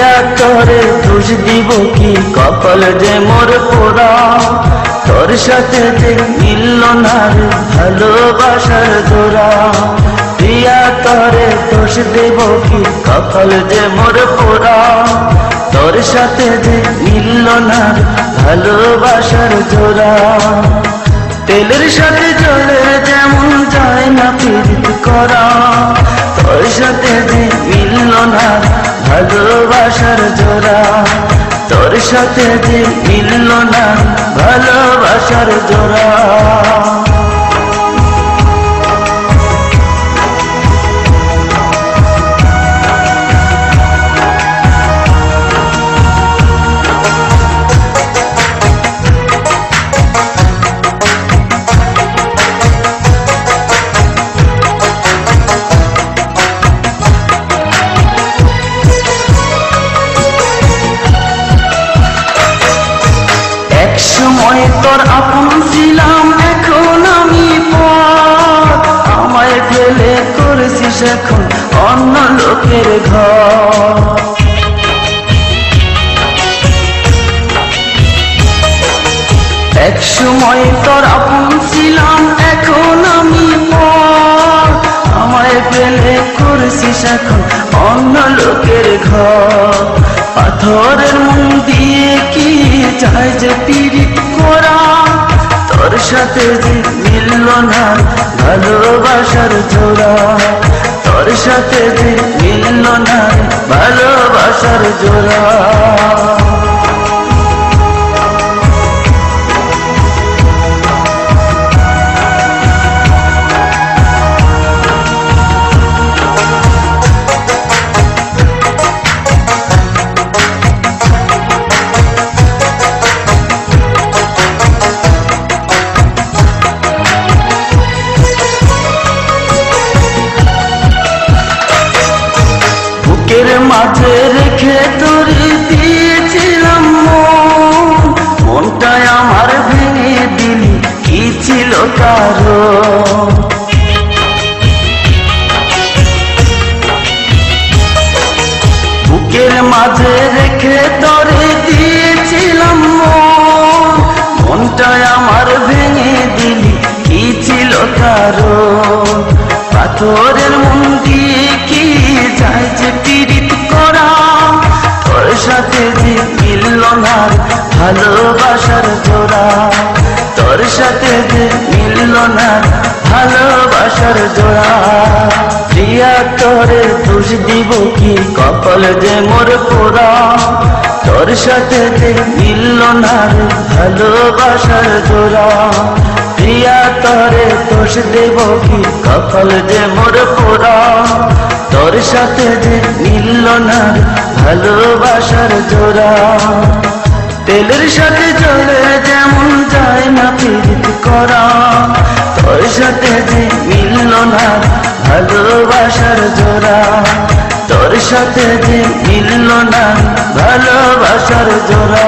প্রিয়া তরে দোষ দিব কি? কপাল যে মোর পোড়া। তোর সাথে যে মিলল না রে, ভালোবাসার দোরা প্রিয়া তরে দোষ দেব কি? কপাল যে মোর পোড়া। তোর সাথে যে মিলল না ভালোবাসার জোড়া। তেলের সাথে জলের যেমন যায় না, পীড়িত করা। সাথে যে মিলল না ভালোবাসার জোড়া। সময় তোর আপন ছিলাম, এখন আমি পর আমায় ফেলে করেছিস এখন অন্য লোকের ঘর। এক সময় তোর আপন ছিলাম, এখন আমি পর আমায় ফেলে করেছিস এখন অন্য লোকের ঘর। পাথরের মন দিয়ে কি চায় যে পীড়িত করা? তোর সাথে যে মিলল না ভালোবাসার জোড়া। তোর সাথে যে মিলল না ভালোবাসার জোড়া। বুকের মাঝে রেখে তোরে দিয়েছিলাম মন। মনটাই আমার ভেঙে দিলি, কি ছিল কারও বুকের মাঝে রেখে তোরে দিয়েছিলাম মন। মনটাই আমার ভেঙে দিলি, কি ছিল কারণ? পাথরের মন দিয়ে না ভালোবাসার জোড়া। প্রিয়া, তোরে দোষ দিব কি? কপাল যে মোর পোড়া। তোর সাথে যে মিলল না ভালোবাসার জোড়া। প্রিয়া, তরে দোষ দেব কি? কপাল যে মোর পোড়া। তোর সাথে যে মিলল না ভালোবাসার জোড়া। তেলের সাথে চলে যেমন যায় সাথে মিলল না ভালোবাসার জোড়া। তোর সাথে যে মিলল না ভালোবাসার জোড়া।